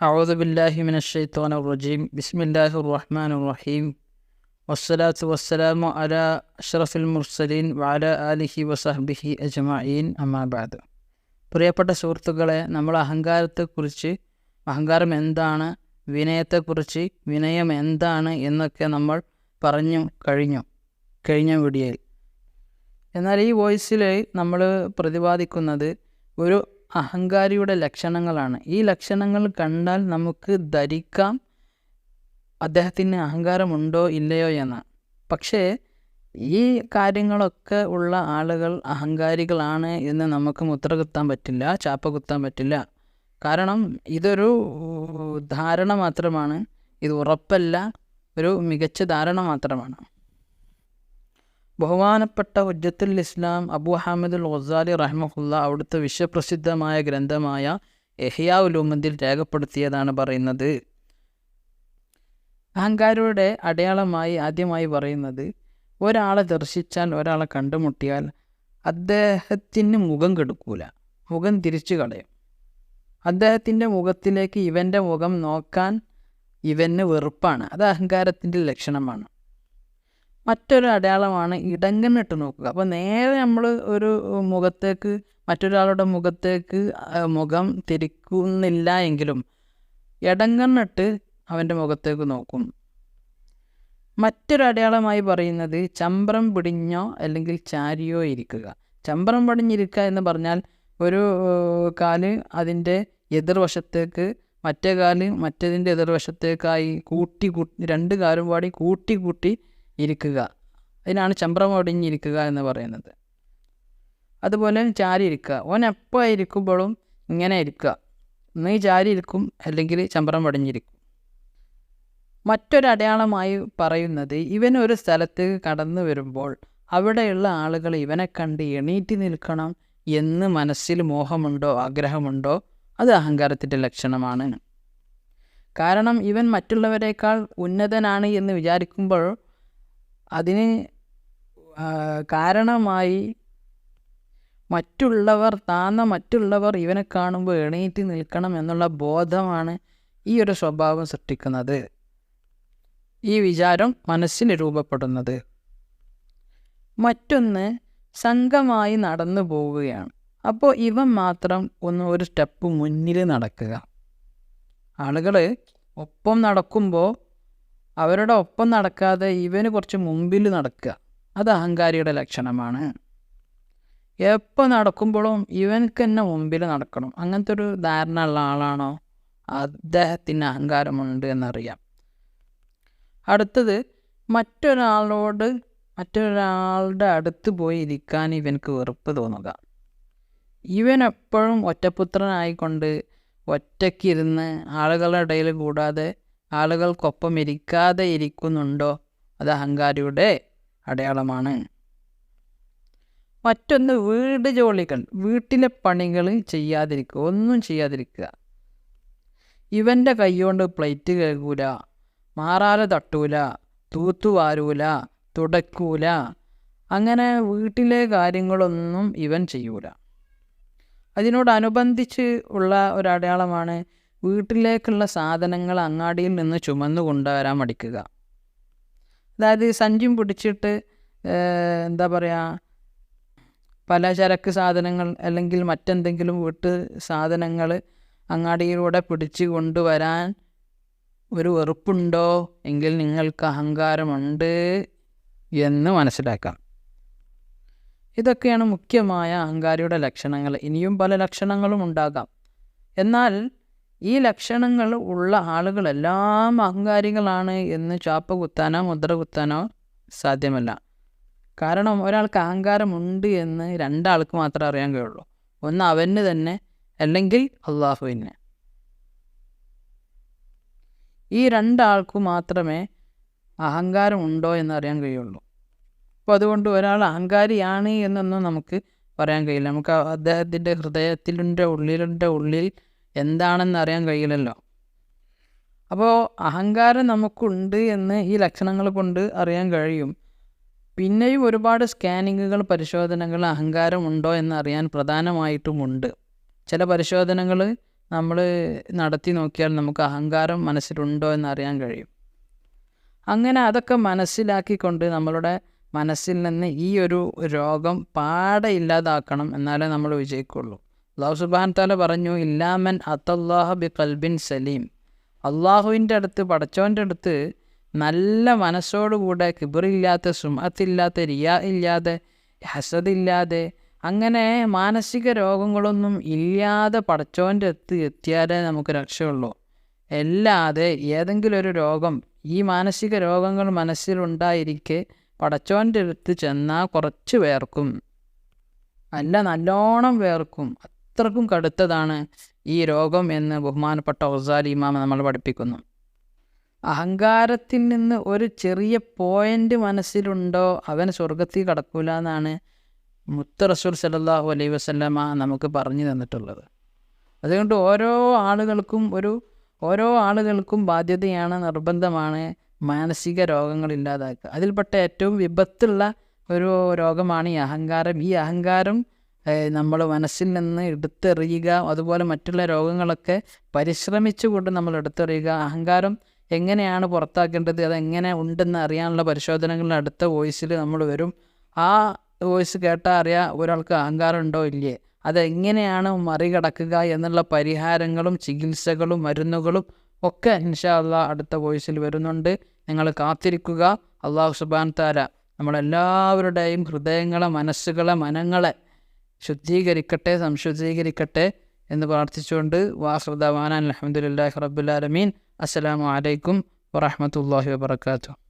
أعوذ بالله من الشيطان الرجيم بسم الله الرحمن الرحيم والصلاة والسلام على أشرف المرسلين وعلى آله وصحبه أجمعين أما بعد പ്രിയപ്പെട്ട സുഹൃത്തുക്കളെ നമ്മൾ അഹങ്കാരത്തെക്കുറിച്ച് അഹങ്കാരം എന്താണ് വിനയത്തെക്കുറിച്ച് വിനയം എന്താണ് എന്നൊക്കെ നമ്മൾ പറഞ്ഞു കഴിഞ്ഞു കഴിഞ്ഞ വീഡിയോയിൽ എന്നാൽ ഈ വോയിസിൽ നമ്മൾ പ്രതിപാദിക്കുന്നത് ഒരു അഹങ്കാരിയുടെ ലക്ഷണങ്ങളാണ്. ഈ ലക്ഷണങ്ങൾ കണ്ടാൽ നമുക്ക് ധരിക്കാം. അദ്ദേഹത്തിന് അഹങ്കാരമുണ്ടോ ഇല്ലയോ എന്ന്. പക്ഷേ ഈ കാര്യങ്ങളൊക്കെ ഉള്ള ആളുകൾ അഹങ്കാരികളാണ് എന്ന് നമുക്ക് മുദ്ര കുത്താൻ പറ്റില്ല ചാപ്പ കുത്താൻ പറ്റില്ല. കാരണം ഇതൊരു ധാരണ മാത്രമാണ്. ഇത് ഉറപ്പല്ല. ഒരു മികച്ച ധാരണ മാത്രമാണ്. ബഹുമാനപ്പെട്ട ഉജ്ജത്തുൽ ഇസ്ലാം അബു ഹാമിദുൽ ഗസാലി റഹ്മുല്ല അവിടുത്തെ വിശ്വപ്രസിദ്ധമായ ഗ്രന്ഥമായ എഹിയാ ഉലൂമന്തിൽ രേഖപ്പെടുത്തിയതാണ് പറയുന്നത്. അഹങ്കാരിയുടെ അടയാളമായി ആദ്യമായി പറയുന്നത് ഒരാളെ ദർശിച്ചാൽ ഒരാളെ കണ്ടുമുട്ടിയാൽ അദ്ദേഹത്തിന് മുഖം കെടുക്കൂല മുഖം തിരിച്ചു കളയും. അദ്ദേഹത്തിന്റെ മുഖത്തിലേക്ക് ഇവന്റെ മുഖം നോക്കാൻ ഇവന് വെറുപ്പാണ്. അത് അഹങ്കാരത്തിന്റെ ലക്ഷണമാണ്. മറ്റൊരു അടയാളമാണ് ഇടങ്ങന്നിട്ട് നോക്കുക. അപ്പോൾ നേരെ നമ്മൾ ഒരു മുഖത്തേക്ക് മറ്റൊരാളുടെ മുഖത്തേക്ക് മുഖം തിരിക്കുന്നില്ല എങ്കിലും ഇടങ്ങന്നിട്ട് അവന്റെ മുഖത്തേക്ക് നോക്കും. മറ്റൊരു അടയാളമായി പറയുന്നത് ചമ്പ്രം പിടിഞ്ഞോ അല്ലെങ്കിൽ ചാരിയോ ഇരിക്കുക. ചമ്പ്രം പടിഞ്ഞിരിക്കുക എന്ന് പറഞ്ഞാൽ ഒരു കാൽ അതിന്റെ എതിർവശത്തേക്ക് മറ്റേ കാൽ മറ്റേതിന്റെ എതിർവശത്തേക്കായി കൂട്ടി കൂട്ടി രണ്ട് കാലും പാടി കൂട്ടി കൂട്ടി ഇരിക്കുക. അതിനാണ് ചമ്പ്രം ഒടിഞ്ഞിരിക്കുക എന്ന് പറയുന്നത്. അതുപോലെ ചാരി ഇരിക്കുക. ഓൻ എപ്പോൾ ഇരിക്കുമ്പോഴും ഇങ്ങനെ ഇരിക്കുക. ഒന്നീ ചാരി ഇരിക്കും അല്ലെങ്കിൽ ചമ്പ്രം മറ്റൊരു മറ്റൊരടയാളമായി പറയുന്നത് ഇവൻ ഒരു സ്ഥലത്തേക്ക് കടന്നു വരുമ്പോൾ അവിടെയുള്ള ആളുകൾ ഇവനെ കണ്ട് എണീറ്റി നിൽക്കണം എന്ന് മനസ്സിൽ മോഹമുണ്ടോ ആഗ്രഹമുണ്ടോ? അത് അഹങ്കാരത്തിന്റെ ലക്ഷണമാണ്. കാരണം ഇവൻ മറ്റുള്ളവരെക്കാൾ ഉന്നതനാണ് എന്ന് വിചാരിക്കുമ്പോൾ അതിന് കാരണമായി മറ്റുള്ളവർ താന്ന മറ്റുള്ളവർ ഇവനെ കാണുമ്പോൾ എണീറ്റ് നിൽക്കണം എന്നുള്ള ബോധമാണ് ഈ ഒരു സ്വഭാവം സൃഷ്ടിക്കുന്നത്. ഈ വിചാരം മനസ്സിൽ രൂപപ്പെടുന്നത്. മറ്റൊന്ന് സംഘമായി നടന്നു പോവുകയാണ്. അപ്പോൾ ഇവൻ മാത്രം ഒന്ന് ഒരു സ്റ്റെപ്പ് മുന്നിൽ നടക്കുക. ആളുകൾ ഒപ്പം നടക്കുമ്പോൾ അവരുടെ ഒപ്പം നടക്കാതെ ഇവന് കുറച്ച് മുമ്പിൽ നടക്കുക. അത് അഹങ്കാരിയുടെ ലക്ഷണമാണ്. എപ്പോൾ നടക്കുമ്പോഴും ഇവനക്ക് തന്നെ മുമ്പിൽ നടക്കണം. അങ്ങനത്തെ ഒരു ധാരണ ഉള്ള ആളാണോ? അദ്ദേഹത്തിന് അഹങ്കാരമുണ്ട് എന്നറിയാം. അടുത്തത് മറ്റൊരാളോട് മറ്റൊരാളുടെ അടുത്ത് പോയി ഇരിക്കാൻ ഇവനക്ക് വെറുപ്പ് തോന്നുക. ഇവൻ എപ്പോഴും ഒറ്റയ്ക്കിരുന്ന് ആളുകളുടെ ഇടയിൽ കൂടാതെ ആളുകൾക്കൊപ്പം ഇരിക്കാതെ ഇരിക്കുന്നുണ്ടോ? അത് അഹങ്കാരിയുടെ അടയാളമാണ്. മറ്റൊന്ന് വീട് ജോലികൾ വീട്ടിലെ പണികൾ ചെയ്യാതിരിക്കുക ഒന്നും ചെയ്യാതിരിക്കുക. ഇവന്റെ കൈകൊണ്ട് പ്ലേറ്റ് കഴുകൂല മാറാല തട്ടൂല തൂത്തുവാരൂല തുടക്കൂല. അങ്ങനെ വീട്ടിലെ കാര്യങ്ങളൊന്നും ഇവൻ ചെയ്യൂല. അതിനോടനുബന്ധിച്ച് ഉള്ള ഒരടയാളമാണ് വീട്ടിലേക്കുള്ള സാധനങ്ങൾ അങ്ങാടിയിൽ നിന്ന് ചുമന്നു കൊണ്ടുവരാൻ മടിക്കുക. അതായത് സഞ്ചിയും പിടിച്ചിട്ട് എന്താ പറയുക പലചരക്ക് സാധനങ്ങൾ അല്ലെങ്കിൽ മറ്റെന്തെങ്കിലും വീട്ട് സാധനങ്ങൾ അങ്ങാടിയിലൂടെ പിടിച്ച് കൊണ്ടുവരാൻ ഒരു വെറുപ്പുണ്ടോ? എങ്കിൽ നിങ്ങൾക്ക് അഹങ്കാരമുണ്ട് എന്ന് മനസ്സിലാക്കാം. ഇതൊക്കെയാണ് മുഖ്യമായ അഹങ്കാരിയുടെ ലക്ഷണങ്ങൾ. ഇനിയും പല ലക്ഷണങ്ങളും ഉണ്ടാകാം. എന്നാൽ ഈ ലക്ഷണങ്ങൾ ഉള്ള ആളുകളെല്ലാം അഹങ്കാരികളാണ് എന്ന് ചാപ്പ കുത്താനോ മുദ്ര കുത്താനോ സാധ്യമല്ല. കാരണം ഒരാൾക്ക് അഹങ്കാരമുണ്ട് എന്ന് രണ്ടാൾക്ക് മാത്രമേ അറിയാൻ കഴിയുള്ളൂ. ഒന്ന് അവന് തന്നെ അല്ലെങ്കിൽ അള്ളാഹുവിന്. ഈ രണ്ടാൾക്കു മാത്രമേ അഹങ്കാരം ഉണ്ടോ എന്ന് അറിയാൻ കഴിയുള്ളൂ. അപ്പോൾ അതുകൊണ്ട് ഒരാൾ അഹങ്കാരിയാണ് എന്നൊന്നും നമുക്ക് പറയാൻ കഴിയില്ല. നമുക്ക് അദ്ദേഹത്തിന്റെ ഹൃദയത്തിന്റെ ഉള്ളിലിന്റെ ഉള്ളിൽ എന്താണെന്ന് അറിയാൻ കഴിയില്ലല്ലോ. അപ്പോൾ അഹങ്കാരം നമുക്കുണ്ട് എന്ന് ഈ ലക്ഷണങ്ങൾ കൊണ്ട് അറിയാൻ കഴിയും. പിന്നെയും ഒരുപാട് സ്കാനിങ്ങുകൾ പരിശോധനകൾ അഹങ്കാരം ഉണ്ടോ എന്ന് അറിയാൻ പ്രധാനമായിട്ടുമുണ്ട്. ചില പരിശോധനകൾ നമ്മൾ നടത്തി നോക്കിയാൽ നമുക്ക് അഹങ്കാരം മനസ്സിലുണ്ടോ എന്ന് അറിയാൻ കഴിയും. അങ്ങനെ അതൊക്കെ മനസ്സിലാക്കിക്കൊണ്ട് നമ്മളുടെ മനസ്സിൽ നിന്ന് ഈ ഒരു രോഗം പാടെ ഇല്ലാതാക്കണം എന്നാലേ നമ്മൾ വിജയിക്കുള്ളൂ. അള്ളാഹു സുബാൻ താല പറഞ്ഞു ഇല്ലാമൻ അത്തല്ലാഹ ബി കൽബിൻ സലീം. അള്ളാഹുവിന്റെ അടുത്ത് പടച്ചോന്റെ അടുത്ത് നല്ല മനസ്സോടുകൂടെ കിബറില്ലാത്ത സുമത്തില്ലാത്ത റിയ ഇല്ലാതെ ഹസദില്ലാതെ അങ്ങനെ മാനസിക രോഗങ്ങളൊന്നും ഇല്ലാതെ പടച്ചോന്റെ അടുത്ത് എത്തിയാലേ നമുക്ക് രക്ഷയുള്ളൂ. അല്ലാതെ ഏതെങ്കിലും ഒരു രോഗം ഈ മാനസിക രോഗങ്ങൾ മനസ്സിലുണ്ടായിരിക്കെ പടച്ചോന്റെ അടുത്ത് ചെന്നാൽ കുറച്ച് വേർക്കും. അല്ല നല്ലോണം വേർക്കും. അത്രക്കും കടുത്തതാണ് ഈ രോഗം എന്ന് ബഹുമാനപ്പെട്ട ഒസാലി ഇമാമ നമ്മൾ പഠിപ്പിക്കുന്നു. അഹങ്കാരത്തിൽ നിന്ന് ഒരു ചെറിയ പോയിന്റ് മനസ്സിലുണ്ടോ? അവൻ സ്വർഗത്തിൽ കടക്കൂല എന്നാണ് മുത്ത റസൂൽ സലാഹു അലൈ വസ്ലമ നമുക്ക് പറഞ്ഞു തന്നിട്ടുള്ളത്. അതുകൊണ്ട് ഓരോ ആളുകൾക്കും ഒരു ഓരോ ആളുകൾക്കും ബാധ്യതയാണ് നിർബന്ധമാണ് മാനസിക രോഗങ്ങൾ ഇല്ലാതാക്കുക. അതിൽപ്പെട്ട ഏറ്റവും വിപത്തുള്ള ഒരു രോഗമാണ് ഈ അഹങ്കാരം. ഈ അഹങ്കാരം നമ്മൾ മനസ്സിൽ നിന്ന് എടുത്തെറിയുക അതുപോലെ മറ്റുള്ള രോഗങ്ങളൊക്കെ പരിശ്രമിച്ചുകൊണ്ട് നമ്മൾ എടുത്തെറിയുക. അഹങ്കാരം എങ്ങനെയാണ് പുറത്താക്കേണ്ടത്? അതെങ്ങനെ ഉണ്ടെന്ന് അറിയാനുള്ള പരിശോധനകളുടെ അടുത്ത വോയിസിൽ നമ്മൾ വരും. ആ വോയിസ് കേട്ടാൽ അറിയാം ഒരാൾക്ക് അഹങ്കാരം ഉണ്ടോ ഇല്ലേ? അതെങ്ങനെയാണ് മറികടക്കുക എന്നുള്ള പരിഹാരങ്ങളും ചികിത്സകളും മരുന്നുകളും ഒക്കെ ഇൻഷാ അള്ളാഹ് അടുത്ത വോയിസിൽ വരുന്നുണ്ട്. നിങ്ങൾ കാത്തിരിക്കുക. അള്ളാഹു സുബാൻ താര നമ്മളെല്ലാവരുടെയും ഹൃദയങ്ങളെ മനസ്സുകളെ മനങ്ങളെ ശുദ്ധീകരിക്കട്ടെ സംശുദ്ധീകരിക്കട്ടെ എന്ന് പ്രാർത്ഥിച്ചുകൊണ്ട് വാസുദാൻ അലഹമുല്ലാഹി റബുലാലമീൻ അസ്സലാമു അലൈക്കും വറഹമത്തല്ലാഹി വാബർക്കാത്തു